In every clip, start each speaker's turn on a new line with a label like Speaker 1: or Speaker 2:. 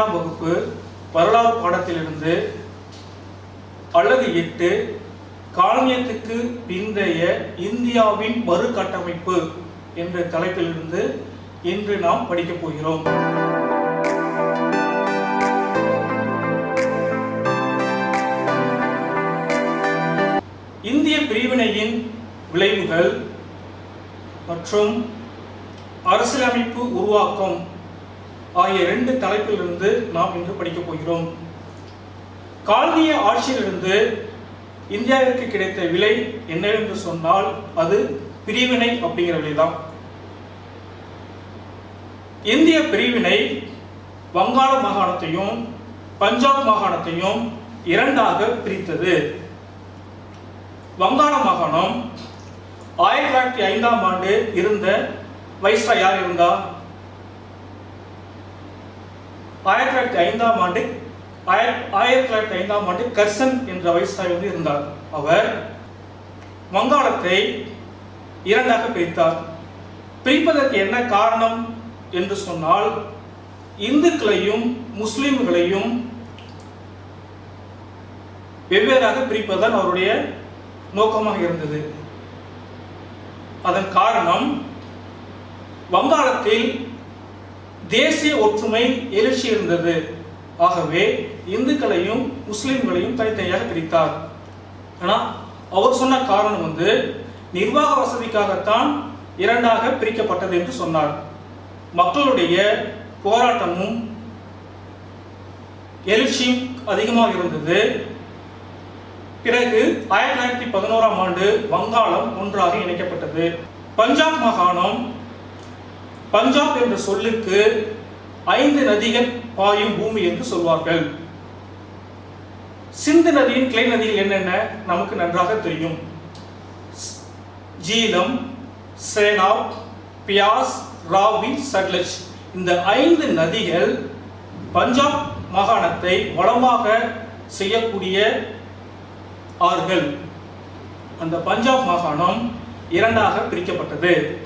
Speaker 1: உங்கள் வகுப்பு வரலாறு பாடத்திலிருந்து அழகு எட்டு காலனியத்துக்கு பிந்தைய இந்தியாவின் மறுகட்டமைப்பு என்ற தலைப்பிலிருந்து இன்று நாம் படிக்கப் போகிறோம். இந்திய பிரிவினையின் விளைவுகள் மற்றும் அரசியலமைப்பு உருவாக்கம் ஆகிய இரண்டு தலைப்பிலிருந்து நாம் இன்று படிக்கப் போகிறோம். காலனிய ஆட்சியிலிருந்து இந்தியாவிற்கு கிடைத்த விலை என்னவென்று சொன்னால் அது பிரிவினை அப்படிங்கிற விலைதான். இந்திய பிரிவினை வங்காள மாகாணத்தையும் பஞ்சாப் மாகாணத்தையும் இரண்டாக பிரித்தது. வங்காள மாகாணம் ஆயிரத்தி தொள்ளாயிரத்தி ஐந்தாம் ஆண்டு இருந்த வைஸ்ரா யார் இருந்தா? ஆயிரத்தி தொள்ளாயிரத்தி ஐந்தாம் ஆண்டு ஆயிர- ஆயிரத்தி தொள்ளாயிரத்தி ஐந்தாம் ஆண்டு கர்சன் என்ற வயசாய் வந்து இருந்தார். அவர் வங்காளத்தை இரண்டாக பிரித்தார். பிரிப்பதற்கு என்ன காரணம் என்று சொன்னால் இந்துக்களையும் முஸ்லிம்களையும் வெவ்வேறாக பிரிப்பதுதான் அவருடைய நோக்கமாக இருந்தது. அதன் காரணம் வங்காளத்தில் தேசிய ஒற்றுமை எழுச்சி இருந்தது. ஆகவே இந்துக்களையும் முஸ்லிம்களையும் தனித்தனியாக பிரித்தார். ஆனால் அவர் சொன்ன காரணம் வந்து நிர்வாக வசதிக்காகத்தான் இரண்டாக பிரிக்கப்பட்டது என்று சொன்னார். மக்களுடைய போராட்டமும் எழுச்சியும் அதிகமாக இருந்தது. பிறகு ஆயிரத்தி தொள்ளாயிரத்தி பதினோராம் ஆண்டு வங்காளம் ஒன்றாக இணைக்கப்பட்டது. பஞ்சாப் மாகாணம் பஞ்சாப் என்ற சொல்லுக்கு ஐந்து நதிகள் பாயும் பூமி என்று சொல்வார்கள். சிந்து நதியின் கிளை நதிகள் என்னென்ன? நமக்கு நன்றாக தெரியும். ஜீலம் சேனாப் பியாஸ் ராவி சட்லஜ். இந்த ஐந்து நதிகள் பஞ்சாப் மாகாணத்தை வளமாக செய்யக்கூடிய ஆறுகள். அந்த பஞ்சாப் மாகாணம் இரண்டாக பிரிக்கப்பட்டது.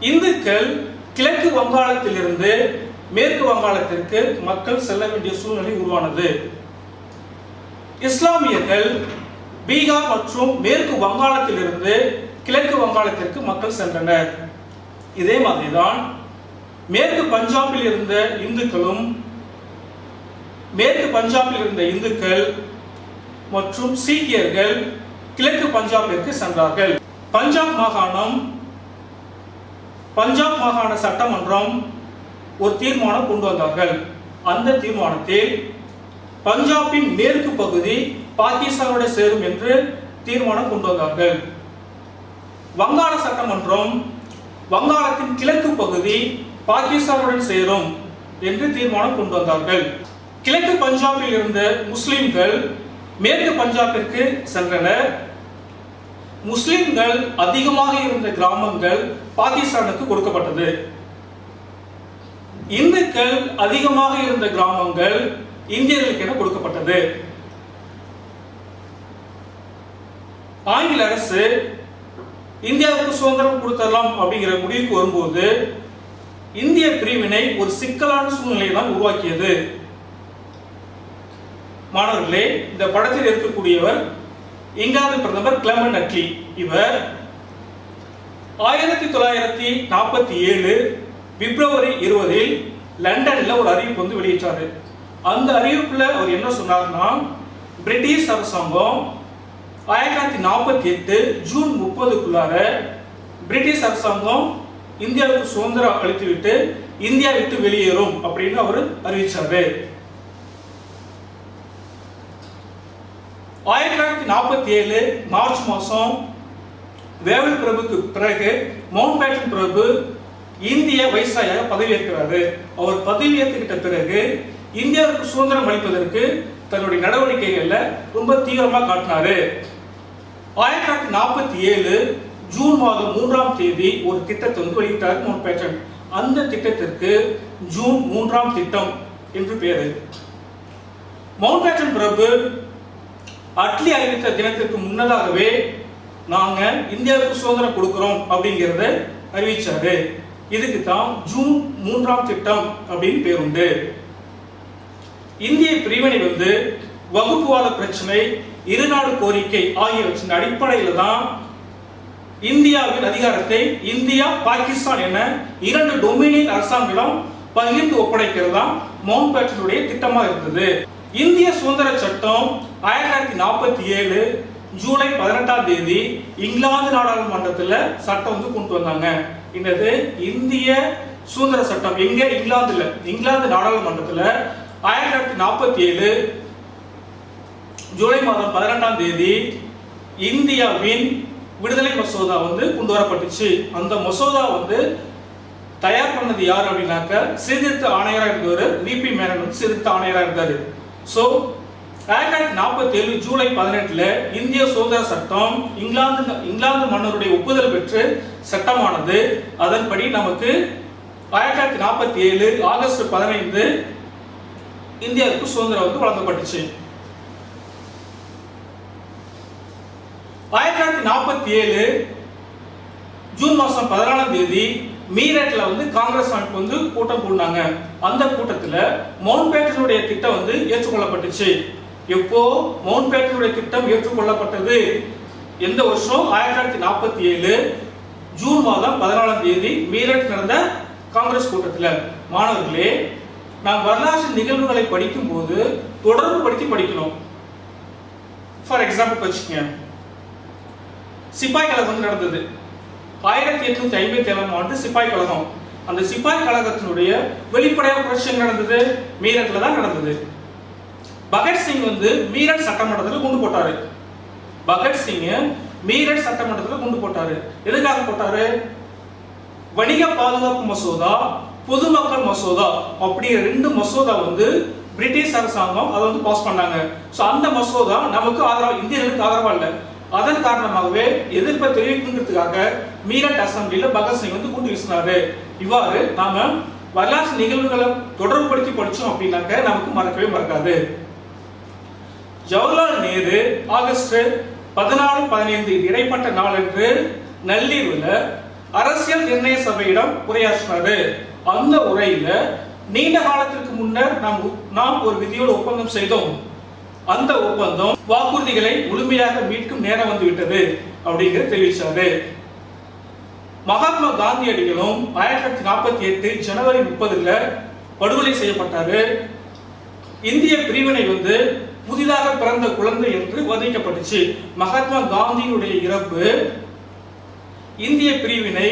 Speaker 1: இந்துக்கள் கிழக்கு வங்காளத்திலிருந்து மேற்கு வங்காளத்திற்கு மக்கள் செல்ல வேண்டிய சூழ்நிலை உருவானது. இஸ்லாமியர்கள் பீகார் மற்றும் மேற்கு வங்காளத்திலிருந்து கிழக்கு வங்காளத்திற்கு மக்கள் சென்றனர். இதே மாதிரிதான் மேற்கு பஞ்சாபில் இருந்த இந்துக்களும் மேற்கு பஞ்சாபில் இருந்த இந்துக்கள் மற்றும் சீக்கியர்கள் கிழக்கு பஞ்சாபிற்கு சென்றார்கள். பஞ்சாப் மாகாணம் பஞ்சாப் மாகாண சட்டமன்றம் ஒரு தீர்மானம் கொண்டு வந்தார்கள். அந்த தீர்மானத்தில் பஞ்சாபின் மேற்கு பகுதி பாகிஸ்தானோட சேரும் என்று தீர்மானம் கொண்டு வந்தார்கள். வங்காள சட்டமன்றம் வங்காளத்தின் கிழக்கு பகுதி பாகிஸ்தானுடன் சேரும் என்று தீர்மானம் கொண்டு வந்தார்கள். கிழக்கு பஞ்சாபில் இருந்த முஸ்லிம்கள் மேற்கு பஞ்சாபிற்கு சென்றனர். முஸ்லிம்கள் அதிகமாக இருந்த கிராமங்கள் பாகிஸ்தானுக்கு கொடுக்கப்பட்டது. இந்துக்கள் அதிகமாக இருந்த கிராமங்கள் இந்தியர்களுக்கு என கொடுக்கப்பட்டது. ஆங்கில அரசு இந்தியாவுக்கு சுதந்திரம் கொடுத்தரலாம் அப்படிங்கிற முடிவுக்கு வரும்போது இந்திய பிரிவினை ஒரு சிக்கலான சூழ்நிலையை தான் உருவாக்கியது. மாணவர்களே இந்த படத்தில் இருக்கக்கூடியவர் இங்கிலாந்து பிரதமர் கிளமன் அட்லி இவர் ஆயிரத்தி தொள்ளாயிரத்தி நாற்பத்தி ஏழு பிப்ரவரி இருபதில் லண்டன்ல ஒரு அறிவிப்பு வந்து வெளியிட்டாரு. அந்த அறிவிப்புல அவர் என்ன சொன்னார்னா பிரிட்டிஷ் அரசாங்கம் ஆயிரத்தி தொள்ளாயிரத்தி நாற்பத்தி எட்டு ஜூன் முப்பதுக்குள்ளார பிரிட்டிஷ் அரசாங்கம் இந்தியாவுக்கு சுதந்திரம் அளித்துவிட்டு இந்தியா விட்டு வெளியேறும் அப்படின்னு அவர் அறிவிச்சாரு ஆயிரத்தி தொள்ளாயிரத்தி நாற்பத்தி ஏழு மார்ச் மாதம் வேவல் பிரபுக்கு பிறகு மவுண்ட் பேட்டன் பிரபு இந்திய வைசாயாக பதவியேற்கிறாரு. அவர் பதவியேற்றுக்கிட்ட பிறகு இந்தியாவுக்கு சுதந்திரம் அளிப்பதற்கு தன்னுடைய நடவடிக்கைகள்ல ரொம்ப தீவிரமா காட்டினாரு. ஆயிரத்தி தொள்ளாயிரத்தி நாற்பத்தி ஏழு ஜூன் மாதம் மூன்றாம் தேதி ஒரு திட்டத்தை வந்து வெளியிட்டார் மவுண்ட் பேட்டன். அந்த திட்டத்திற்கு ஜூன் மூன்றாம் திட்டம் என்று பெயர் மவுண்ட் பேட்டன் பிரபு அட்லி அறிவித்த தினத்திற்கு முன்னதாகவே நாங்க இந்தியாவுக்கு சுதந்திரம் கொடுக்கிறோம் அப்படிங்கறத அறிவிச்சாரு. இதுக்கு தான் ஜூன் மூன்றாம் திட்டம் அப்படின்னு பேருண்டு இந்திய பிரிவினை வந்து வகுப்புவாத பிரச்சனை இருநாடு கோரிக்கை ஆகியவற்றின் அடிப்படையில் தான் இந்தியாவின் அதிகாரத்தை இந்தியா பாகிஸ்தான் என இரண்டு டொமினியன் அரசாங்கம் பகிர்ந்து ஒப்படைக்கிறது தான் மவுண்ட் பேட்டனுடைய திட்டமாக இருந்தது. இந்திய சுதந்திர சட்டம் ஆயிரத்தி தொள்ளாயிரத்தி நாற்பத்தி ஏழு ஜூலை பதினெட்டாம் தேதி இங்கிலாந்து நாடாளுமன்றத்தில் சட்டம் வந்து கொண்டு வந்தாங்க. என்னது? இந்திய சுதந்திர சட்டம். எங்க? இங்கிலாந்துல. இங்கிலாந்து நாடாளுமன்றத்தில் ஆயிரத்தி தொள்ளாயிரத்தி நாற்பத்தி ஏழு ஜூலை மாதம் பதினெட்டாம் தேதி இந்தியாவின் விடுதலை மசோதா வந்து கொண்டு வரப்பட்டுச்சு. அந்த மசோதா வந்து தயார் பண்ணது யார் அப்படின்னாக்க சீர்திருத்த ஆணையராக இருந்தவர் விபி மேனன் வந்து சீர்திருத்த ஆணையராக இருந்தார். ஸோ ஆயிரத்தி தொள்ளாயிரத்தி நாற்பத்தி ஏழு ஜூலை பதினெட்டுல இந்திய சுதந்திர சட்டம் இங்கிலாந்து இங்கிலாந்து மன்னருடைய ஒப்புதல் பெற்று சட்டமானது. அதன்படி நமக்கு ஆயிரத்தி தொள்ளாயிரத்தி நாற்பத்தி ஏழு ஆகஸ்ட் பதினைந்து இந்தியாவுக்கு சுதந்திரம் வந்து வழங்கப்பட்டுச்சு. ஆயிரத்தி தொள்ளாயிரத்தி நாற்பத்தி ஏழு ஜூன் மாசம் பதினாலாம் தேதி மீரட்ல வந்து காங்கிரஸ் அமைப்பு வந்து கூட்டம் கூடினாங்க. அந்த கூட்டத்துல மவுண்ட் பேட்டனுடைய திட்டம் வந்து ஏற்றுக்கொள்ளப்பட்டுச்சு. எப்போ மவுண்ட் பேட்டனுடைய திட்டம் ஏற்றுக்கொள்ளப்பட்டது? எந்த வருஷம்? ஆயிரத்தி தொள்ளாயிரத்தி நாற்பத்தி ஏழு ஜூன் மாதம் பதினாலாம் தேதி மீரட் நடந்த காங்கிரஸ் கூட்டத்தில். மாணவர்களே நாம் வரலாற்று நிகழ்வுகளை படிக்கும் போது தொடர்பு படுத்தி படிக்கணும். ஃபார் எக்ஸாம்பிள் வச்சுக்கோங்க. சிப்பாய் கழகம் நடந்தது. ஆயிரத்தி எட்நூத்தி ஐம்பத்தி ஏழாம் ஆண்டு சிப்பாய் கழகம். அந்த சிப்பாய் கழகத்தினுடைய வெளிப்படையாக புரட்சி நடந்தது? மீரட்ல தான் நடந்தது. பகத்சிங் வந்து மீரட் சட்டமன்றத்தில் குண்டு போட்டாரு. பகத்சிங் மீரட் சட்டமன்றத்தில் குண்டு போட்டாரு. எதுக்காக போட்டாரு? வணிக பாதுகாப்பு மசோதா பொதுமக்கள் மசோதா அப்படிங்கிற ரெண்டு மசோதா வந்து பிரிட்டிஷ் அரசாங்கம் அதை வந்து பாஸ் பண்ணாங்க. ஸோ அந்த மசோதா நமக்கு ஆதரவா இந்தியர்களுக்கு ஆதரவா இல்லை. அதன் காரணமாகவே எதிர்ப்பை தெரிவிக்கிறதுக்காக மீரட் அசம்பிளில பகத்சிங் வந்து கூட்டு வீசினாரு. இவ்வாறு நாம வரலாற்று நிகழ்வுகளை தொடர்புபடுத்தி படிச்சோம் அப்படின்னாக்க நமக்கு மறக்கவே மறக்காது. ஜவஹர்லால் நேரு ஆகஸ்ட் பதினாலு பதினைந்து இடைப்பட்ட நாளன்று நள்ளிரவுல அரசியல் நிர்ணய சபையிடம் உரையாற்றினாரு. அந்த உரையில நீண்ட காலத்திற்கு முன்னர் நாம் நாம் ஒரு விதியோடு ஒப்பந்தம் செய்தோம். அந்த ஒப்பந்தம் வாக்குறுதிகளை முழுமையாக மீட்கும் நேரம் வந்துவிட்டது அப்படிங்கிற தெரிவிச்சாரு. மகாத்மா காந்தியடிகளும் ஆயிரத்தி தொள்ளாயிரத்தி நாற்பத்தி எட்டு ஜனவரி முப்பதுல படுகொலை செய்யப்பட்டாரு. இந்திய பிரிவினை வந்து புதிதாக பிறந்த குழந்தை என்று வர்ணிக்கப்பட்டுச்சு. மகாத்மா காந்தியினுடைய இறப்பு இந்திய பிரிவினை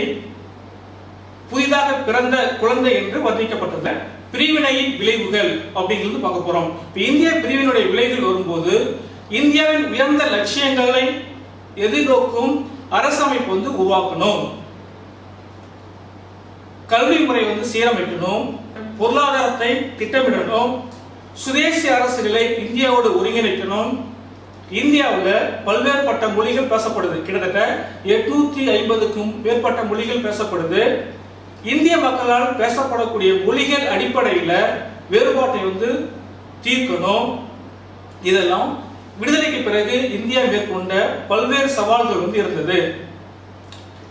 Speaker 1: புதிதாக பிறந்த குழந்தை என்று வர்ணிக்கப்பட்டது. பிரிவினையின் விளைவுகள் அப்படிங்கிறது பார்க்க போறோம். இந்திய பிரிவினுடைய விளைவுகள் வரும்போது இந்தியாவின் உயர்ந்த லட்சியங்களை எதிர்நோக்கும் அரசமைப்பு வந்து உருவாக்கணும். கல்வி முறை வந்து சீரமைக்கணும். பொருளாதாரத்தை திட்டமிடணும். சுதேசி அரசுகளை இந்தியாவோடு ஒருங்கிணைக்கணும். இந்தியாவில் பல்வேறுபட்ட மொழிகள் பேசப்படுது. கிட்டத்தட்ட எட்நூத்தி ஐம்பதுக்கும் மேற்பட்ட மொழிகள் பேசப்படுது. இந்திய மக்களால் பேசப்படக்கூடிய மொழிகள் அடிப்படையில் வேறுபாட்டை வந்து தீர்க்கணும். இதெல்லாம் விடுதலைக்கு பிறகு இந்தியா மேற்கொண்ட பல்வேறு சவால்கள் வந்து இருந்தது.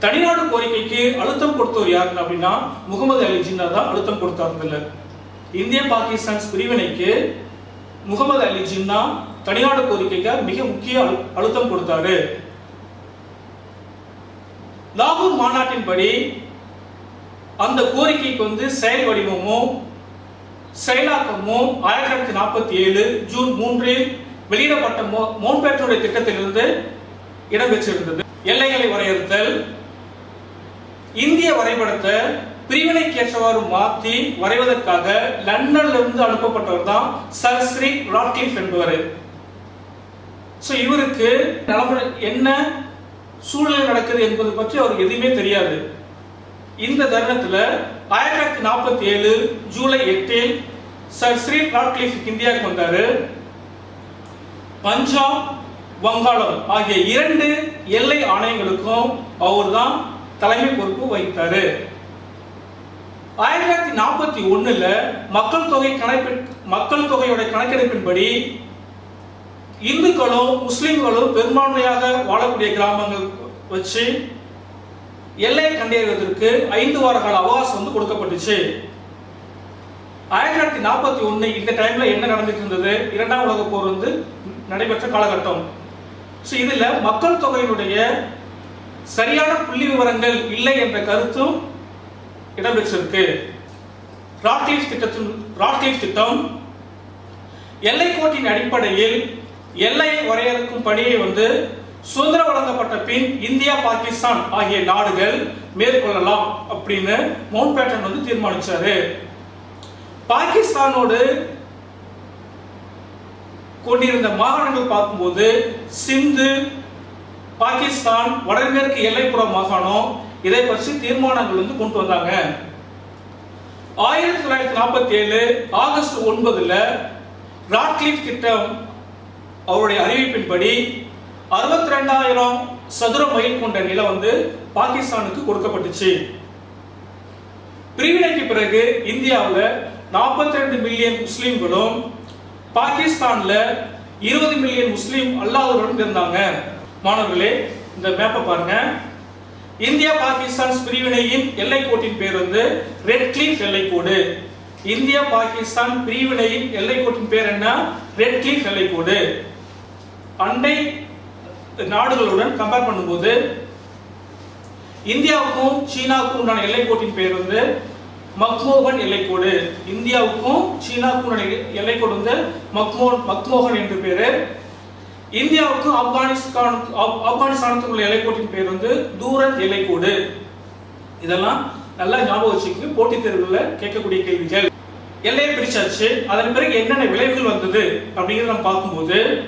Speaker 1: தனிநாடு கோரிக்கைக்கு அழுத்தம் கொடுத்தவர் யாருன்னு அப்படின்னா முகமது அலி ஜின்னா தான் அழுத்தம் கொடுத்தாருந்தில்லை இந்திய பாகிஸ்தான் பிரிவினைக்கு முகமது அலி ஜின்னா தனிநாடு கோரிக்கைக்கு மிக முக்கிய அழுத்தம் கொடுத்தாரு. லாகூர் மாநாட்டின்படி அந்த கோரிக்கைக்கு வந்து செயல் வடிவமும் செயலாக்கமும் ஆயிரத்தி தொள்ளாயிரத்தி நாற்பத்தி ஏழு ஜூன் மூன்றில் வெளியிடப்பட்ட மோ- மோன்பேட்டனுடைய திட்டத்திலிருந்து இடம்பெற்றிருந்தது. எல்லைகளை வரையறுத்தல் இந்திய வரைபடத்தை பிரிவினை ஏற்றவாறு மாற்றி வரைவதற்காக லண்டன்ல இருந்து அனுப்பப்பட்டவர் தான் சர் ஸ்ரீ ராட்கிளிஃப் என்பவர். ஸோ இவருக்கு நடைமுறை என்ன சூழ்நிலை நடக்குது என்பது பற்றி அவருக்கு எதுவுமே தெரியாது. இந்த தருணத்தில் ஆயிரத்தி தொள்ளாயிரத்தி நாற்பத்தி ஏழு ஜூலை எட்டில் சர் ஸ்ரீ ராட்கிளிஃப் இந்தியாவுக்கு வந்தார். பஞ்சாப் வங்காளம் ஆகிய இரண்டு எல்லை ஆணையங்களுக்கும் அவர் தான் தலைமை பொறுப்பு வகித்தாரு. ஆயிரத்தி தொள்ளாயிரத்தி நாற்பத்தி ஒண்ணுல மக்கள் தொகை கணக்கெடு மக்கள் தொகையோட கணக்கெடுப்பின்படி இந்துக்களும் முஸ்லிம்களும் பெரும்பான்மையாக வாழக்கூடிய கிராமங்கள் வச்சு எல்லையை கண்டறிவதற்கு ஐந்து வார கால அவகாசம் வந்து கொடுக்கப்பட்டுச்சு. ஆயிரத்தி தொள்ளாயிரத்தி நாற்பத்தி ஒன்று இந்த டைம்ல என்ன நடந்துட்டு இருந்தது இரண்டாம் உலக போர் வந்து நடைபெற்ற காலகட்டம். ஸோ இதில் மக்கள் தொகையினுடைய சரியான புள்ளி விவரங்கள் இல்லை என்ற கருத்தும் இடம்பெற்றிருக்கு. ராட்லிஃப் திட்டத்தின் ராட்லிஃப் திட்டம் எல்லைக்கோட்டின் அடிப்படையில் எல்லையை வரையறுக்கும் பணியை வந்து சுதந்திரம் வழங்கப்பட்ட பின் இந்தியா பாகிஸ்தான் ஆகிய நாடுகள் மேற்கொள்ளலாம் அப்படின்னு மவுண்ட் பேட்டன் வந்து தீர்மானிச்சாரு. பாகிஸ்தானோடு கொண்டிருந்த மாகாணங்கள் பார்க்கும்போது சிந்து பாகிஸ்தான் வடமேற்கு எல்லைப்புற மாகாணம் இதை பற்றி தீர்மானங்கள் வந்து கொண்டு வந்தாங்க. ஆயிரத்தி தொள்ளாயிரத்தி நாற்பத்தி ஏழு ஆகஸ்ட் ஒன்பதுல ராட்லிஃப் திட்டம் அவருடைய அறிவிப்பின்படி அறுபத்தி ரெண்டாயிரம் சதுர மைல் கொண்ட நிலம் வந்து பாகிஸ்தானுக்கு கொடுக்கப்பட்டுச்சு. பிரிவினைக்கு பிறகு இந்தியாவில் நாற்பத்தி ரெண்டு மில்லியன் முஸ்லீம்களும் பாகிஸ்தான்ல இருபது மில்லியன் முஸ்லீம் அல்லாதவர்களும் இருந்தாங்க. மாணவர்களே இந்த மேப்பை பாருங்க. இந்தியா பாகிஸ்தான் பிரிவினையின் எல்லைக்கோட்டின் பேர் வந்து ரெட் கிளீஃப் எல்லைக்கோடு. இந்தியா பாகிஸ்தான் பிரிவினையின் எல்லைக்கோட்டின் பேர் என்ன? ரெட் கிளீஃப் எல்லைக்கோடு. அண்டை நாடுகளுடன் கம்பேர் பண்ணும்போது இந்தியாவுக்கும் சீனாவுக்கும் உண்டான எல்லைக்கோட்டின் பேர் வந்து மக்மோகன் எல்லைக்கோடு. இந்தியாவுக்கும் சீனாவுக்கும் உண்டான எல்லைக்கோடு வந்து மக்மோன் மக்மோகன் என்று பேரு. இந்தியாவுக்கும் ஆப்கானிஸ்தான் ஆப்- உள்ள எல்லைக்கோட்டின் பேர் வந்து தூர எல்லைக்கோடு இதெல்லாம் நல்லா ஞாபகம் வச்சுக்கோங்க போட்டித் தேர்வுகளில் கேட்கக்கூடிய கேள்விகள். எல்லையை பிரிச்சாச்சு. அதன் பிறகு என்னென்ன விளைவுகள் வந்தது அப்படிங்கிறத நம்ம பார்க்கும்போது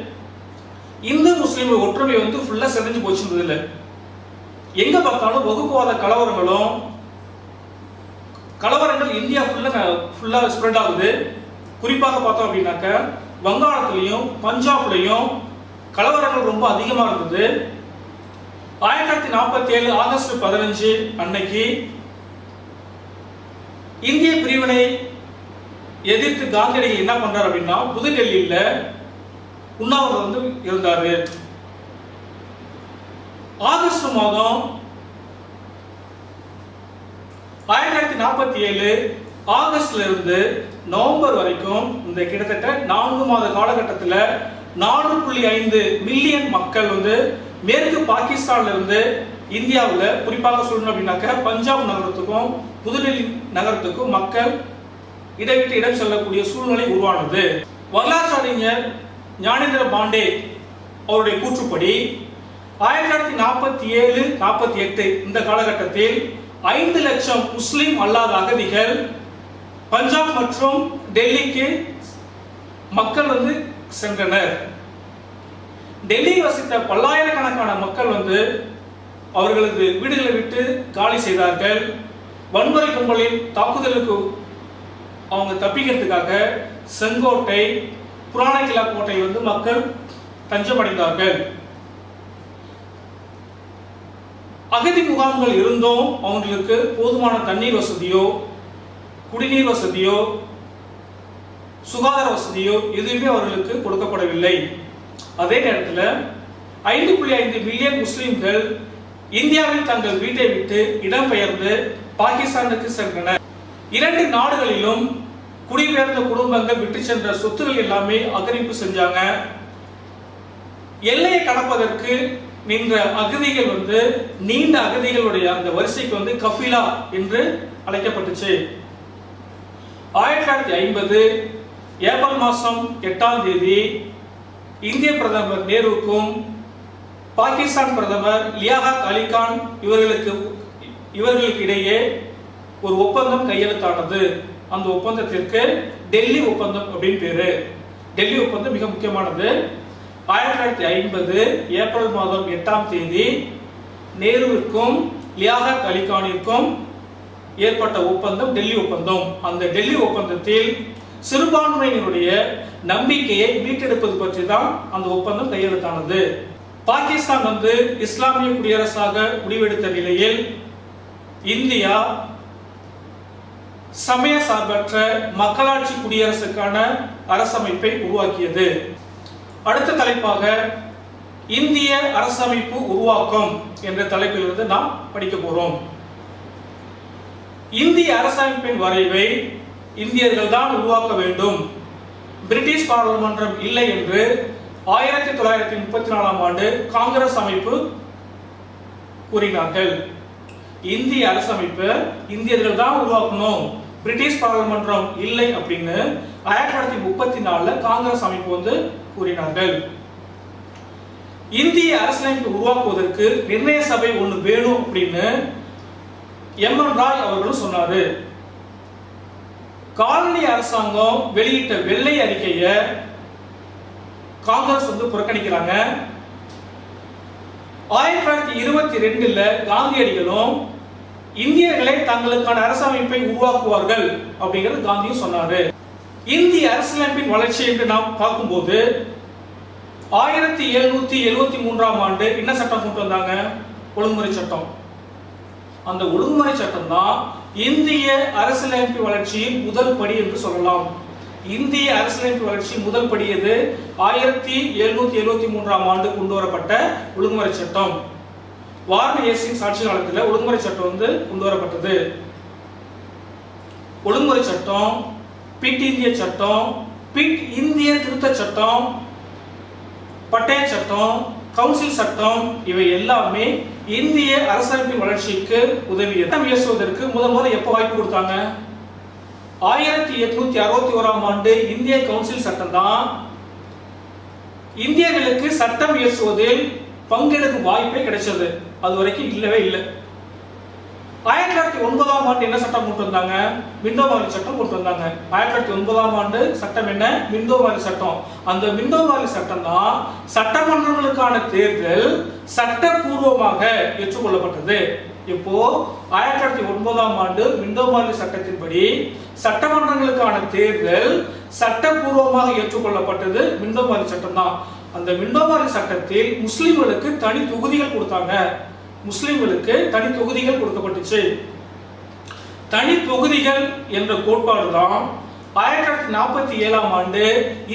Speaker 1: இந்து முஸ்லீம் ஒற்றுமை வந்து ஃபுல்லாக செதஞ்சு போச்சுன்றது இல்லை. எங்க பார்த்தாலும் வகுப்புவாத கலவரங்களும் கலவரங்கள் இந்தியா ஃபுல்லாக ஃபுல்லாக ஸ்ப்ரெட் ஆகுது. குறிப்பாக பார்த்தோம் அப்படின்னாக்க வங்காளத்திலையும் பஞ்சாப்லையும் கலவரங்கள் ரொம்ப அதிகமா இருந்தது ஆயிரத்தி தொள்ளாயிரத்தி நாற்பத்தி ஏழு ஆகஸ்ட் பதினஞ்சு அன்னைக்கு இந்திய பிரிவினை எதிர்த்து காந்தியடிகள் என்ன பண்றாரு அப்படின்னா புதுடெல்லியில உண்ணாவிரதம் வந்து இருந்தாரு. ஆகஸ்ட் மாதம் ஆயிரத்தி தொள்ளாயிரத்தி நாற்பத்தி ஏழு ஆகஸ்ட்ல இருந்து நவம்பர் வரைக்கும் இந்த கிட்டத்தட்ட நான்கு மாத காலகட்டத்தில் நாலு புள்ளி ஐந்து மில்லியன் மக்கள் வந்து மேற்கு பாகிஸ்தான்ல இருந்து இந்தியாவில் குறிப்பாக சொல்லணும் அப்படின்னாக்க பஞ்சாப் நகரத்துக்கும் புதுடெல்லி நகரத்துக்கும் மக்கள் இடைவிட்டு இடம் செல்லக்கூடிய சூழ்நிலை உருவானது. வரலாற்று அறிஞர் ஞானேந்திர பாண்டே அவருடைய கூற்றுப்படி ஆயிரத்தி தொள்ளாயிரத்தி நாற்பத்தி ஏழு நாற்பத்தி எட்டு இந்த காலகட்டத்தில் ஐந்து லட்சம் முஸ்லிம் அல்லாத அகதிகள் பஞ்சாப் மற்றும் டெல்லிக்கு மக்கள் வந்து சென்றனர். டெல்லி வசித்த பல்லாயிரக்கணக்கான மக்கள் வந்து அவர்களது வீடுகளை விட்டு காலி செய்தார்கள். வன்முறை கும்பலின் தாக்குதலுக்கு அவங்க தப்பிக்கிறதுக்காக செங்கோட்டை புராணக்கிலா கோட்டை வந்து மக்கள் தஞ்சமடைந்தார்கள். அகதி முகாம்கள் இருந்தும் அவங்களுக்கு போதுமான தண்ணீர் வசதியோ குடிநீர் வசதியோ சுகாதார வசதியோ எதுவுமே அவர்களுக்கு கொடுக்கப்படவில்லை. அதே நேரத்தில் ஐந்து புள்ளி ஐந்து மில்லியன் முஸ்லிம்கள் இந்தியாவில் தங்கள் வீட்டை விட்டு இடம்பெயர்ந்து பாகிஸ்தானுக்கு சென்றனர். இரண்டு நாடுகளிலும் குடிபெயர்ந்த குடும்பங்கள் விட்டு சென்ற சொத்துகள் எல்லாமே அகரிப்பு செஞ்சாங்க. எல்லையை கடப்பதற்கு நின்ற அகதிகள் வந்து நீண்ட அகதிகளுடைய அந்த வரிசைக்கு வந்து கஃபிலா என்று அழைக்கப்பட்டுச்சு. ஆயிரத்தி தொள்ளாயிரத்தி ஐம்பது ஏப்ரல் மாதம் எட்டாம் தேதி இந்திய பிரதமர் நேருவுக்கும் பாகிஸ்தான் பிரதமர் லியாகத் அலிகான் இவர்களுக்கு இவர்களுக்கு இடையே ஒரு ஒப்பந்தம் கையெழுத்தானது. அந்த ஒப்பந்தத்திற்கு டெல்லி ஒப்பந்தம் அப்படின்னு பேரு. டெல்லி ஒப்பந்தம் மிக முக்கியமானது. ஆயிரத்தி தொள்ளாயிரத்தி ஐம்பது ஏப்ரல் மாதம் எட்டாம் தேதி நேருவிற்கும் லியாகத் அலிகானிற்கும் ஏற்பட்ட ஒப்பந்தம் டெல்லி ஒப்பந்தம். அந்த டெல்லி ஒப்பந்தத்தில் சிறுபான்மையினுடைய நம்பிக்கையை மீட்டெடுப்பது பற்றி தான் அந்த ஒப்பந்தம் கையெழுத்தானது. பாகிஸ்தான் வந்து இஸ்லாமிய குடியரசாக முடிவெடுத்த நிலையில் இந்தியா சமய சார்பற்ற மக்களாட்சி குடியரசுக்கான அரசமைப்பை உருவாக்கியது. அடுத்த தலைப்பாக இந்திய அரசமைப்பு உருவாக்கம் என்ற தலைப்பில் இருந்து நாம் படிக்க போறோம். இந்திய அரசமைப்பின் வரைவை இந்தியர்கள் தான் உருவாக்க வேண்டும். பிரிட்டிஷ் பாராளுமன்றம் இல்லை என்று ஆயிரத்தி தொள்ளாயிரத்தி முப்பத்தி நாலாம் ஆண்டு காங்கிரஸ் அமைப்பு கூறினார்கள். இந்திய அரசமைப்பு இந்தியர்கள் தான் உருவாக்கணும். பிரிட்டிஷ் பாராளுமன்றம் இல்லை அப்படின்னு ஆயிரத்தி தொள்ளாயிரத்தி முப்பத்தி நாலுல காங்கிரஸ் அமைப்பு வந்து கூறினார்கள். இந்திய அரசியலமைப்பு உருவாக்குவதற்கு நிர்ணய சபை ஒன்று வேணும் அப்படின்னு எம் என் ராய் அவர்களும் சொன்னாரு. காலனி அரசாங்கம் வெளியிட்ட வெள்ளை அறிக்கையை காங்கிரஸ் வந்து புறக்கணிக்கிறாங்க. ஆயிரத்தி தொள்ளாயிரத்தி இருபத்தி ரெண்டுல காந்தியடிகளும் இந்தியர்களே தங்களுக்கான அரசமைப்பை உருவாக்குவார்கள் அப்படிங்கிறது காந்தியும் சொன்னாரு. இந்திய அரசியலமைப்பின் வளர்ச்சி என்று நாம் பார்க்கும்போது ஆயிரத்தி எழுநூத்தி எழுவத்தி மூன்றாம் ஆண்டு என்ன சட்டம் கொண்டு வந்தாங்க? ஒழுங்குமுறை சட்டம். அந்த ஒழுங்குமுறை சட்டம் தான் இந்திய அரசியலமைப்பு வளர்ச்சியின் முதல் படி என்று சொல்லலாம். இந்திய அரசியலமைப்பு வளர்ச்சி முதல் படி எது? ஆயிரத்தி எழுநூத்தி எழுபத்தி மூன்றாம் ஆண்டு கொண்டு வரப்பட்ட ஒழுங்குமுறை சட்டம். வாரண ஏசின் சாட்சி காலத்தில் ஒழுங்குமுறை சட்டம் வந்து கொண்டு வரப்பட்டது. ஒழுங்குமுறை சட்டம் பிட் இந்திய சட்டம் பிட் இந்திய திருத்த சட்டம் பட்டய சட்டம் கவுன்சில் சட்டம் இவை எல்லாமே இந்திய அரசமைப்பின் வளர்ச்சிக்கு உதவியது. இயற்றுவதற்கு முதல் முதல் எப்போ வாய்ப்பு கொடுத்தாங்க? ஆயிரத்தி எட்நூத்தி அறுபத்தி ஓராம் ஆண்டு இந்திய கவுன்சில் சட்டம் தான். இந்தியர்களுக்கு சட்டம் இயற்றுவதில் பங்கெடுக்கும் வாய்ப்பே கிடைச்சது. அது வரைக்கும் இல்லவே இல்லை. ஆயிரத்தி தொள்ளாயிரத்தி ஒன்பதாம் ஆண்டு என்ன சட்டம் கொண்டு வந்தாங்க மிண்டோமாலி சட்டம் கொண்டு வந்தாங்க ஆயிரத்தி தொள்ளாயிரத்தி ஒன்பதாம் ஆண்டு சட்டம் என்ன? மிண்டோமாலி சட்டம். அந்த மிண்டோமாலி சட்டம் தான் சட்டமன்றங்களுக்கான தேர்தல் சட்டப்பூர்வமாக ஏற்றுக்கொள்ளப்பட்டது. இப்போ ஆயிரத்தி தொள்ளாயிரத்தி ஒன்பதாம் ஆண்டு மிண்டோமாலி சட்டத்தின்படி சட்டமன்றங்களுக்கான தேர்தல் சட்டப்பூர்வமாக ஏற்றுக்கொள்ளப்பட்டது மிண்டோமாலி சட்டம் தான். அந்த மிண்டோமாலி சட்டத்தில் முஸ்லிம்களுக்கு தனி தொகுதிகள் கொடுத்தாங்க. முஸ்லிம்களுக்கு தனி தொகுதிகள் கொடுக்கப்பட்டுச்சு. தனி தொகுதிகள் என்ற கோட்பாடு தான் ஆயிரத்தி தொள்ளாயிரத்தி நாற்பத்தி ஏழாம் ஆண்டு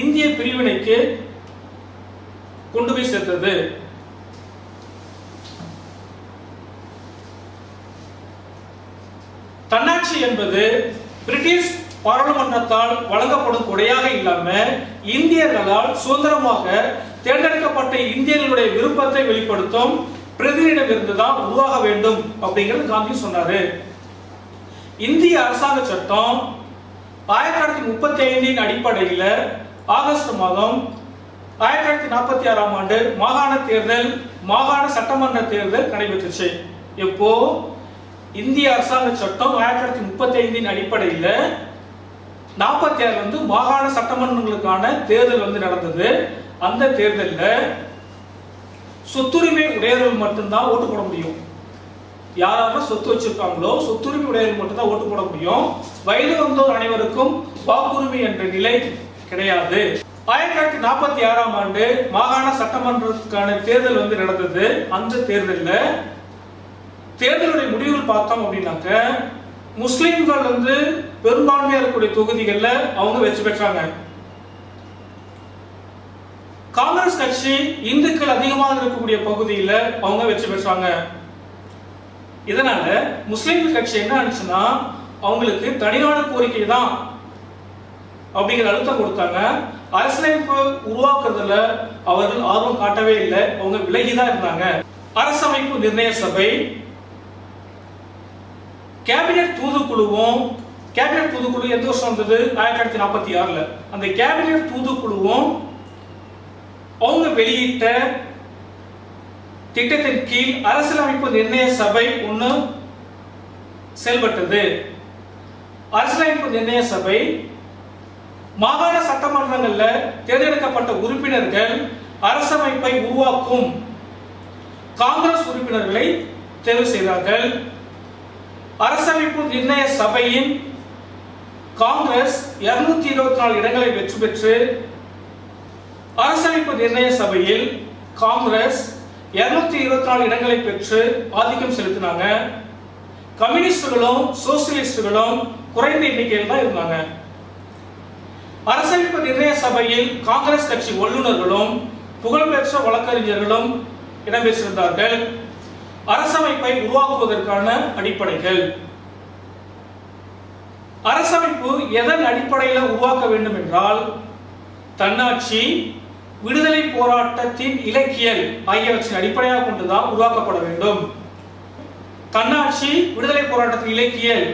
Speaker 1: இந்திய பிரிவினைக்கு கொண்டு போய் சேர்த்தது. தன்னாட்சி என்பது பிரிட்டிஷ் பாராளுமன்றத்தால் வழங்கப்படும் கொடையாக இல்லாம இந்தியர்களால் சுதந்திரமாக தேர்ந்தெடுக்கப்பட்ட இந்தியர்களுடைய விருப்பத்தை வெளிப்படுத்தும் பிரதிநிடம் இருந்துதான் உருவாக வேண்டும் அப்படிங்கிறது காந்தி சொன்னாரு. இந்திய அரசாங்க சட்டம் ஆயிரத்தி தொள்ளாயிரத்தி முப்பத்தி ஐந்தின் அடிப்படையில் ஆகஸ்ட் மாதம் ஆயிரத்தி தொள்ளாயிரத்தி நாற்பத்தி ஆறாம் ஆண்டு மாகாண தேர்தல் மாகாண சட்டமன்ற தேர்தல் நடைபெற்றுச்சு. எப்போ? இந்திய அரசாங்க சட்டம் ஆயிரத்தி தொள்ளாயிரத்தி முப்பத்தி ஐந்தின் அடிப்படையில் நாற்பத்தி ஆறுல இருந்து மாகாண சட்டமன்றங்களுக்கான தேர்தல் வந்து நடந்தது. அந்த தேர்தலில் சொத்துரிமை உடையவர்கள் மட்டும்தான் ஓட்டு போட முடியும். யாரெல்லாம் சொத்து வச்சிருக்காங்களோ சொத்துரிமை உடையவர்கள் மட்டும்தான் ஓட்டு போட முடியும். வயது வந்தோர் அனைவருக்கும் வாக்குரிமை என்ற நிலை கிடையாது. ஆயிரத்தி தொள்ளாயிரத்தி நாற்பத்தி ஆறாம் ஆண்டு மாகாண சட்டமன்றத்துக்கான தேர்தல் வந்து நடந்தது. அந்த தேர்தலில் தேர்தலுடைய முடிவுகள் பார்த்தோம் அப்படின்னாக்க முஸ்லீம்கள் வந்து பெரும்பான்மையாக இருக்கக்கூடிய தொகுதிகளில் அவங்க வெற்றி பெற்றாங்க. காங்கிரஸ் கட்சி இந்துக்கள் அதிகமாக இருக்கக்கூடிய பகுதியில் அவங்க வெற்றி பெற்றாங்க. இதனால முஸ்லிம் கட்சி என்ன ஆனிச்சுன்னா அவங்களுக்கு தனியான கோரிக்கை தான் அப்படிங்கிற அழுத்தம் கொடுத்தாங்க. அரசியலமைப்பு உருவாக்குறதுல அவர்கள் ஆர்வம் காட்டவே இல்லை. அவங்க விலகிதான் இருந்தாங்க. அரசமைப்பு நிர்ணய சபை கேபினட் தூதுக்குழுவும் கேபினட் தூதுக்குழு எந்த வருஷம் வந்தது? ஆயிரத்தி தொள்ளாயிரத்தி நாற்பத்தி ஆறுல. அந்த கேபினட் தூதுக்குழுவும் அவங்க வெளியிட்ட திட்டத்தின் கீழ் அரசியலமைப்பு நிர்ணய சபை ஒன்று செயல்பட்டது. அரசியலமைப்பு நிர்ணய சபை மாகாண சட்டமன்றங்களில் தேர்ந்தெடுக்கப்பட்ட உறுப்பினர்கள் அரசமைப்பை உருவாக்கும் காங்கிரஸ் உறுப்பினர்களை தேர்வு செய்தார்கள். அரசமைப்பு நிர்ணய சபையின் காங்கிரஸ் இருநூத்தி இருபத்தி நாலு இடங்களை வெற்றி பெற்று அரசமைப்பு நிர்ணய சபையில் காங்கிரஸ் இருநூத்தி இருபத்தி நாலு இடங்களை பெற்று ஆதிக்கம் செலுத்தினாங்க. கம்யூனிஸ்டுகளும் சோசியலிஸ்டுகளும் குறைந்த எண்ணிக்கையில் தான் இருந்தாங்க. அரசமைப்பு நிர்ணய சபையில் காங்கிரஸ் கட்சி வல்லுநர்களும் புகழ்பெற்ற வழக்கறிஞர்களும் இடம்பெற்றிருந்தார்கள். அரசமைப்பை உருவாக்குவதற்கான அடிப்படைகள். அரசமைப்பு எதன் அடிப்படையில் உருவாக்க வேண்டும் என்றால் தன்னாட்சி விடுதலை போராட்டத்தின் இலக்கியல் ஆகியவற்றின் அடிப்படையாக கொண்டுதான் உருவாக்கப்பட வேண்டும். தன்னாட்சி விடுதலை போராட்டத்தின் இலக்கியல்.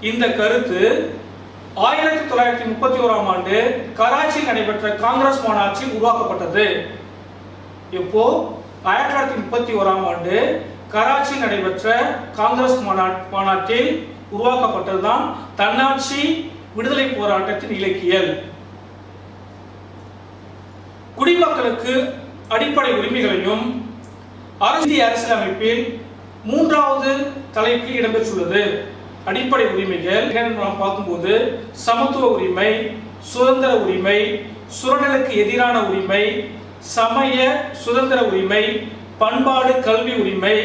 Speaker 1: இந்த கருத்து ஆயிரத்தி தொள்ளாயிரத்தி முப்பத்தி ஓராம் ஆண்டு கராச்சியில் நடைபெற்ற காங்கிரஸ் மாநாட்டில் உருவாக்கப்பட்டது. இப்போ ஆயிரத்தி தொள்ளாயிரத்தி முப்பத்தி ஓராம் ஆண்டு கராச்சியில் நடைபெற்ற காங்கிரஸ் மாநாட் மாநாட்டில் உருவாக்கப்பட்டதுதான் தன்னாட்சி விடுதலை போராட்டத்தின் இலக்கியல். குடிமக்களுக்கு அடிப்படை உரிமைகளையும் அரசியல் அரசியலமைப்பில் மூன்றாவது தலைப்பில் இடம்பெற்றுள்ளது. அடிப்படை உரிமைகள் நாம் பார்க்கும்போது சமத்துவ உரிமை சுதந்திர உரிமை சுரண்டலுக்கு எதிரான உரிமை சமய சுதந்திர உரிமை பண்பாடு கல்வி உரிமை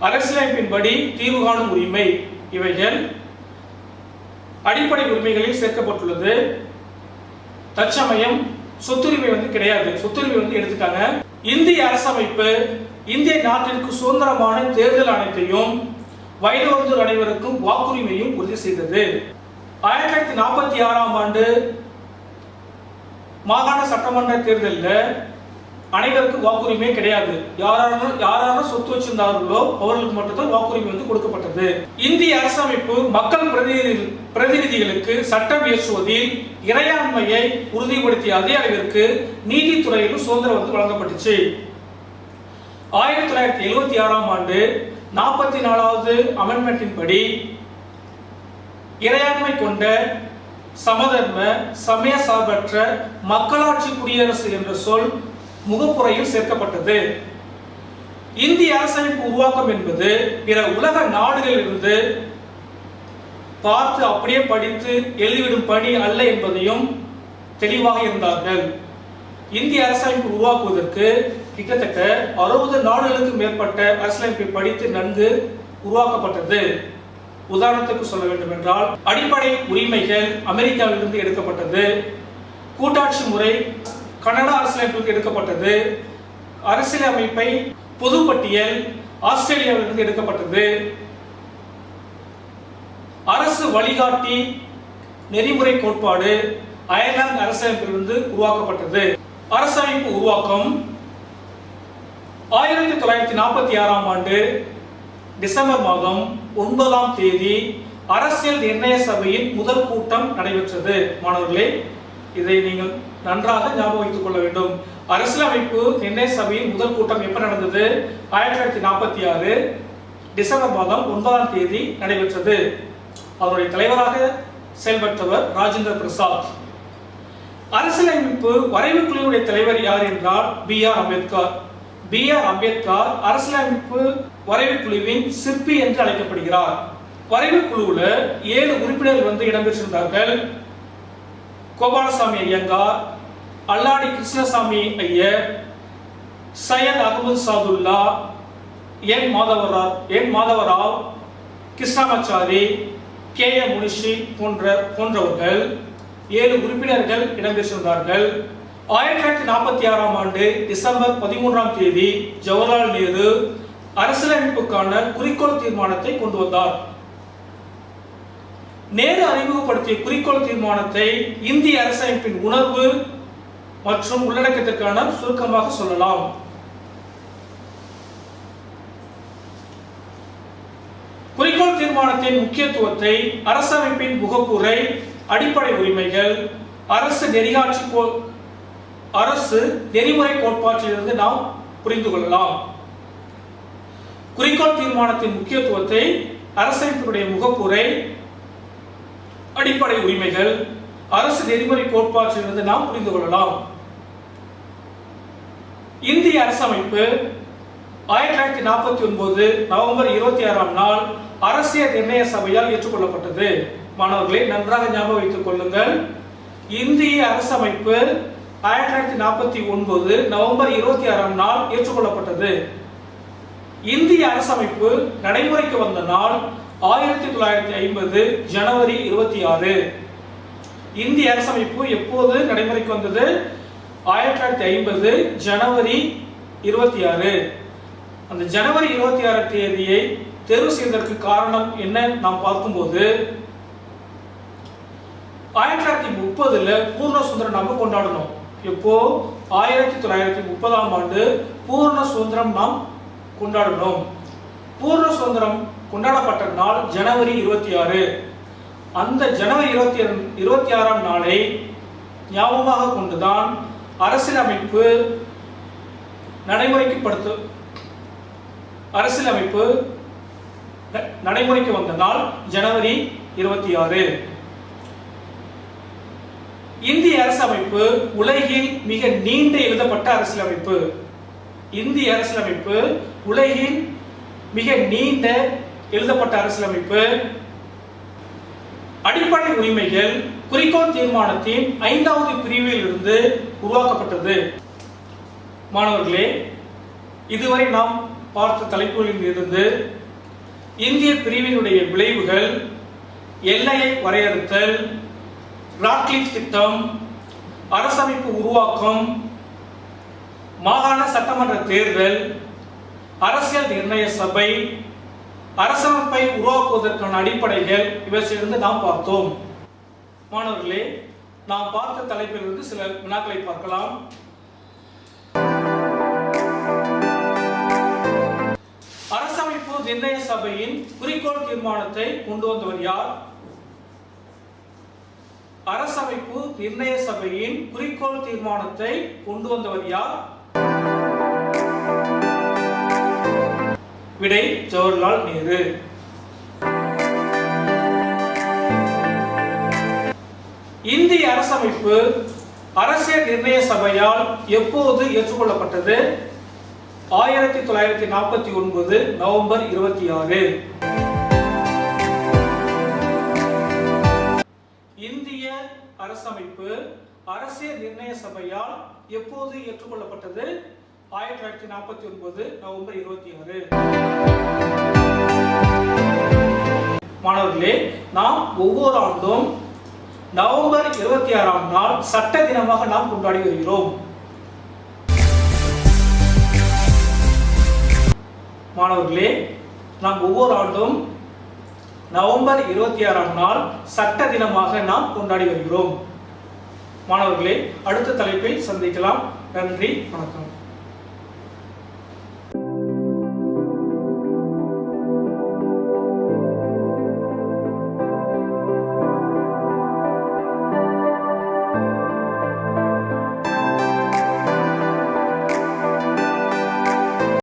Speaker 1: அரசியலமைப்பின்படி தீர்வு காணும் உரிமை. இவைகள் அடிப்படை உரிமைகளில் சேர்க்கப்பட்டுள்ளது. தற்சமயம் சொத்துரிமை வந்து கிடையாது. சொத்துரிமை வந்து எடுத்துட்டாங்க இந்திய அரசமைப்பு இந்திய நாட்டிற்கு சுதந்திரமான தேர்தல் ஆணையத்தையும் வயது அனைவருக்கும் வாக்குரிமையும் உறுதி செய்தது. ஆயிரத்தி தொள்ளாயிரத்தி நாற்பத்தி ஆறாம் ஆண்டு மாகாண சட்டமன்ற தேர்தலில் அனைவருக்கும் வாக்குரிமை கிடையாது. யாராரும் யாராரும் சொத்து வச்சிருந்தார்களோ அவர்களுக்கு மட்டும்தான் வாக்குரிமை வந்து கொடுக்கப்பட்டது. இந்திய அரசமைப்பு மக்கள் பிரதிநிதி பிரதிநிதிகளுக்கு சட்டம் இயற்றுவதில் இறையாண்மையை உறுதிப்படுத்திய அதே அளவிற்கு நீதித்துறையிலும் சுதந்திரம் வந்து வழங்கப்பட்டுச்சு. ஆயிரத்தி தொள்ளாயிரத்தி எழுபத்தி ஆறாம் ஆண்டு நாற்பத்தி நாலாவது அமெண்ட்மெண்டின் படி இறையாண்மை கொண்ட சமதர்ம சமய சார்பற்ற மக்களாட்சி குடியரசு என்ற சொல் முகப்புறையில் சேர்க்கப்பட்டது. இந்திய அரசமைப்பு உருவாக்கம் என்பது பிற உலக நாடுகளிலிருந்து பார்த்து அப்படியே படித்து எழுதிவிடும் பணி அல்ல என்பதையும் தெளிவாக இருந்தார்கள். இந்திய அரசமைப்பு உருவாக்குவதற்கு கிட்டத்தட்ட அறுபது நாடுகளுக்கு மேற்பட்ட அரசியலமைப்பை படித்து நன்கு உருவாக்கப்பட்டது. உதாரணத்துக்கு சொல்ல வேண்டும் என்றால் அடிப்படை உரிமைகள் அமெரிக்காவிலிருந்து எடுக்கப்பட்டது. கூட்டாட்சி முறை கனடா அரசியலமைப்புக்கு எடுக்கப்பட்டது. அரசியலமைப்பை பொதுப்பட்டியல் ஆஸ்திரேலியாவிலிருந்து எடுக்கப்பட்டது. அரசு வழிகாட்டி நெறிமுறை கோட்பாடு அயர்லாந்து அரசமைப்பிலிருந்து உருவாக்கப்பட்டது. அரசமைப்பு உருவாக்கம் ஆயிரத்தி தொள்ளாயிரத்தி நாற்பத்தி ஆறாம் ஆண்டு டிசம்பர் மாதம் ஒன்பதாம் தேதி அரசியல் நிர்ணய சபையின் முதல் கூட்டம் நடைபெற்றது. மாணவர்களே இதை நீங்கள் நன்றாக ஞாபகம் வைத்துக் கொள்ள வேண்டும். அரசியலமைப்பு நிர்ணய சபையின் முதல் கூட்டம் எப்ப நடந்தது? ஆயிரத்தி தொள்ளாயிரத்தி நாற்பத்தி ஆறு டிசம்பர் மாதம் ஒன்பதாம் தேதி நடைபெற்றது. அவருடைய தலைவராக செயல்பட்டவர் ராஜேந்திர பிரசாத். அரசியலமைப்பு வரைவு குழுவுடைய தலைவர் யார் என்றால் B R Ambedkar. B R Ambedkar அரசியலமைப்பு வரைவு குழுவின் சிற்பி என்று அழைக்கப்படுகிறார். வரைவு குழுவுல ஏழு உறுப்பினர்கள் வந்து இடம்பெற்றிருந்தார்கள். Gopalaswami Ayyangar Alladi Krishnaswami Iyer Syed Ahmed Saadulla N Madhavrao N Madhavrao Krishnamachari K M Munshi போன்ற போன்றவர்கள் ஏழு உறுப்பினர்கள் இடம்பெற்றிருந்தார்கள். ஆயிரத்தி தொள்ளாயிரத்தி நாற்பத்தி ஆறாம் ஆண்டு டிசம்பர் பதிமூன்றாம் தேதி ஜவஹர்லால் நேரு அரசியலமைப்புக்கான குறிக்கோள் தீர்மானத்தை கொண்டு வந்தார். நேரு அறிமுகப்படுத்திய குறிக்கோள் தீர்மானத்தை இந்திய அரசமைப்பின் உணர்வு மற்றும் உள்ளடக்கத்திற்கான சுருக்கமாக சொல்லலாம். குறிக்கோள் தீர்மானத்தின் முக்கியத்துவத்தை அரசமைப்பின் முகப்புரை அடிப்படை உரிமைகள் அரசு நெறியாட்சி அரசு நெறிமுறை கோட்பாட்டிலிருந்து நாம் புரிந்து கொள்ளலாம். குறிக்கோள் தீர்மானத்தின் முக்கியத்துவத்தை அரசமைப்பினுடைய முகப்புரை அடிப்படை உரிமைகள் அரசு நெறிமுறை கோட்பாட்டிலிருந்து நாம் புரிந்து கொள்ளலாம். இந்திய அரசமைப்பு ஆயிரத்தி தொள்ளாயிரத்தி நாற்பத்தி ஒன்பது நவம்பர் இருபத்தி ஆறாம் நாள் அரசியல் நிர்ணய சபையால் ஏற்றுக்கொள்ளப்பட்டது. மாணவர்களை நன்றாக ஞாபகம் வைத்துக் கொள்ளுங்கள். இந்திய அரசமைப்பு ஆயிரத்தி தொள்ளாயிரத்தி நாற்பத்தி ஒன்பது நவம்பர் இருபத்தி ஆறாம் நாள் ஏற்றுக்கொள்ளப்பட்டது. இந்திய அரசமைப்பு நடைமுறைக்கு வந்த நாள் ஆயிரத்தி தொள்ளாயிரத்தி ஐம்பது ஜனவரி இருபத்தி ஆறு. இந்திய அரசமைப்பு எப்போது நடைமுறைக்கு வந்தது? ஆயிரத்தி தொள்ளாயிரத்தி ஐம்பது ஜனவரி இருபத்தி ஆறு. அந்த ஜனவரி இருபத்தி ஆறு தேதியை தேர்வு செய்வதற்கு காரணம் என்ன நாம் பார்க்கும்போது ஆயிரத்தி தொள்ளாயிரத்தி முப்பதுல பூர்ண சுந்தரம் நம்ம கொண்டாடணும். இப்போ ஆயிரத்தி தொள்ளாயிரத்தி முப்பதாம் ஆண்டு பூர்ண சுதந்திரம் நாம் கொண்டாடணும். பூர்ண சுதந்திரம் கொண்டாடப்பட்ட நாள் ஜனவரி இருபத்தி ஆறு. அந்த ஜனவரி இருபத்தி இருபத்தி ஆறாம் நாளை ஞாபகமாக கொண்டுதான் அரசியலமைப்பு நடைமுறைக்குப்படுத்து அரசியலமைப்பு நடைமுறைக்கு வந்த நாள் ஜனவரி இருபத்தி ஆறு இந்திய அரசமைப்பு உலகில் மிக நீண்ட எழுதப்பட்ட அரசியலமைப்பு. இந்திய அரசியலமைப்பு உலகில் மிக நீண்ட எழுதப்பட்ட அரசியலமைப்பு. அடிப்படை உரிமைகள் குறிக்கோள் தீர்மானத்தின் ஐந்தாவது பிரிவில் இருந்து உருவாக்கப்பட்டது. மாணவர்களே இதுவரை நாம் பார்த்த தலைப்புகளில் இருந்து இந்திய பிரிவினுடைய விளைவுகள் எல்லையை வரையறுத்தல் ராட்லிஃப் திட்டம் அரசமைப்பு உருவாக்கம் மாகாண சட்டமன்ற தேர்தல் அரசியல் நிர்ணய சபை அரசமைப்பை உருவாக்குவதற்கான அடிப்படைகள் இவற்றிலிருந்து நாம் பார்த்தோம். மாணவர்களே நாம் பார்த்த தலைப்பிலிருந்து சில வினாக்களை பார்க்கலாம். அரசமைப்பு நிர்ணய சபையின் குறிக்கோள் தீர்மானத்தை கொண்டு வந்தவர் யார்? அரசமைப்பு நிர்ணய சபையின் குறிக்கோள் தீர்மானத்தை கொண்டு வந்தவர் யார்? விடை ஜவஹர்லால் நேரு. இந்திய அரசமைப்பு அரசியல் நிர்ணய சபையால் எப்போது ஏற்றுக்கொள்ளப்பட்டது? ஆயிரத்தி தொள்ளாயிரத்தி நாற்பத்தி ஒன்பது நவம்பர் இருபத்தி ஆறு. இந்திய அரசமைப்பு அரசியல் நிர்ணய சபையால் எப்போது ஏற்றுக்கொள்ளப்பட்டது? ஆயிரத்தி தொள்ளாயிரத்தி நாற்பத்தி ஒன்பது நவம்பர் இருபத்தி ஆறு. மாணவர்களே நாம் ஒவ்வொரு ஆண்டும் நவம்பர் இருபத்தி ஆறாம் நாள் சட்ட தினமாக நாம் கொண்டாடி வருகிறோம். மாணவர்களே நாம் ஒவ்வொரு ஆண்டும் நவம்பர் இருபத்தி ஆறாம் நாள் சட்ட தினமாக நாம் கொண்டாடி வருகிறோம். மாணவர்களே அடுத்த தலைப்பில் சந்திக்கலாம். நன்றி வணக்கம்.